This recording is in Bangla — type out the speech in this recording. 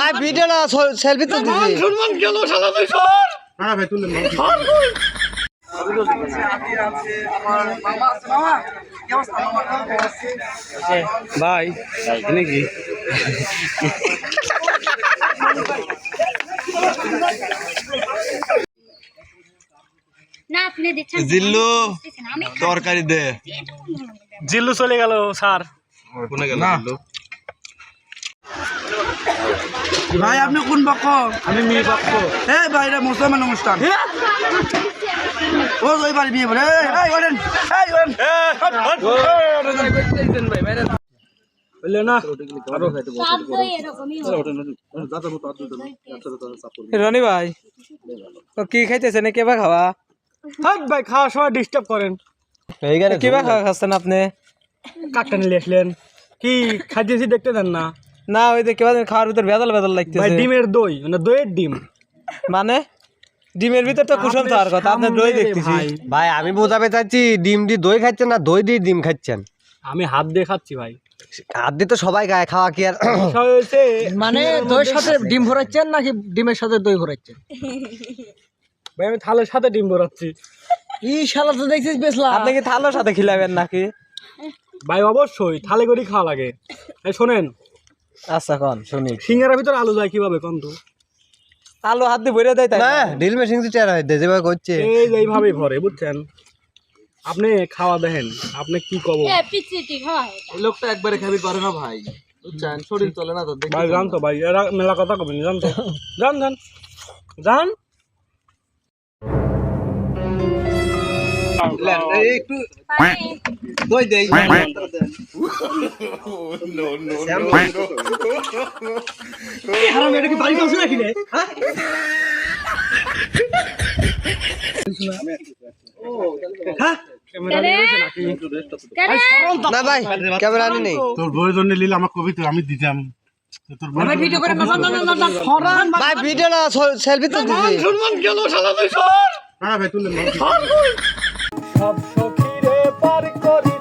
ভাই ভিডিও না সেলফি তো দিছি। হ্যাঁ ভাই তুললেন না। ভাই এনে কি? না আপনি দিচ্ছেন। জিল্লু তরকারি দে। জিল্লু চলে গেল স্যার। কোনে গেল ভাই আপনি কোন পক্ষ? আমি মেয়ে পক্ষ। এই ভাই এটা মুসলমান অনুষ্ঠান। ও ওই বাড়ি বিয়ে বলে। এই ওরেন এই ওরেন বললে না? সব তো এরকমই। রনি ভাই তো কি খাইতেছেন? কেবা খাওয়া? থাক ভাই খাওয়ার সময় ডিস্টার্ব করেন। এইখানে কেবা খাওয়া খাচ্ছেন আপনি? কাকটা নিয়ে আসলেন। কি খাইতেছি দেখতে দেন না? না ওই যে কেবা খাওয়ার ভিতর বেদাল বেদাল ভাই ডিমের দই মানে দইয়ের ডিম। মানে? ডিমের ভিতর তো কুসুম আর কথা আপনার দই দেখতেছি ভাই। ভাই আমি বোঝাতে চাচ্ছি ডিম দিয়ে দই খাচ্ছেন না দই দিয়ে ডিম খাচ্ছেন? আমি হাত দিয়ে খাচ্ছি ভাই। হাত দিয়ে তো সবাই গায়ে খাওয়া কি আর? মানে দইয়ের সাথে ডিম ভরাচ্ছেন নাকি ডিমের সাথে দই ভরাচ্ছেন? ভাই আমি থালের সাথে ডিম ভরাচ্ছি। ই শালা তো দেখছিস বেসলা। আপনি কি থালোর সাথে খিলাবেন নাকি? ভাই অবশ্যই থালে করেই খাওয়া লাগে। এই শোনেন আচ্ছা কোন শুনি। সিঙ্গারার ভিতর আলু যায় কীভাবে কোন তো? আলু হাত দিয়ে ভরে দেয় তাই না ডিল মেশিন তো টেরা হইতে যেভাবে করছে। এই এইভাবেই ভরে বুঝছেন? আপনি খাওয়া দেখেন আপনি কি কব? এ, পিচ্ছিটি হয় লোকটা একবারে খাবি করে না ভাই বুঝছেন? শরীর চলে না তো ভাই জানতো ভাই এরা মেলা কথা কবেন জানতো? জান জান জান। পানি। কেরে? কেরে? না ভাই ক্যামেরা আনি নেই তোর বউয়ের জন্য নিলে আমার কবিতা আমি দিতাম তো তোর বউয়ের জন্য- ভাই ভিডিও না সেলফি তো দিছি হ্যাঁ ভাই তুললেন সব সখীরে পার করি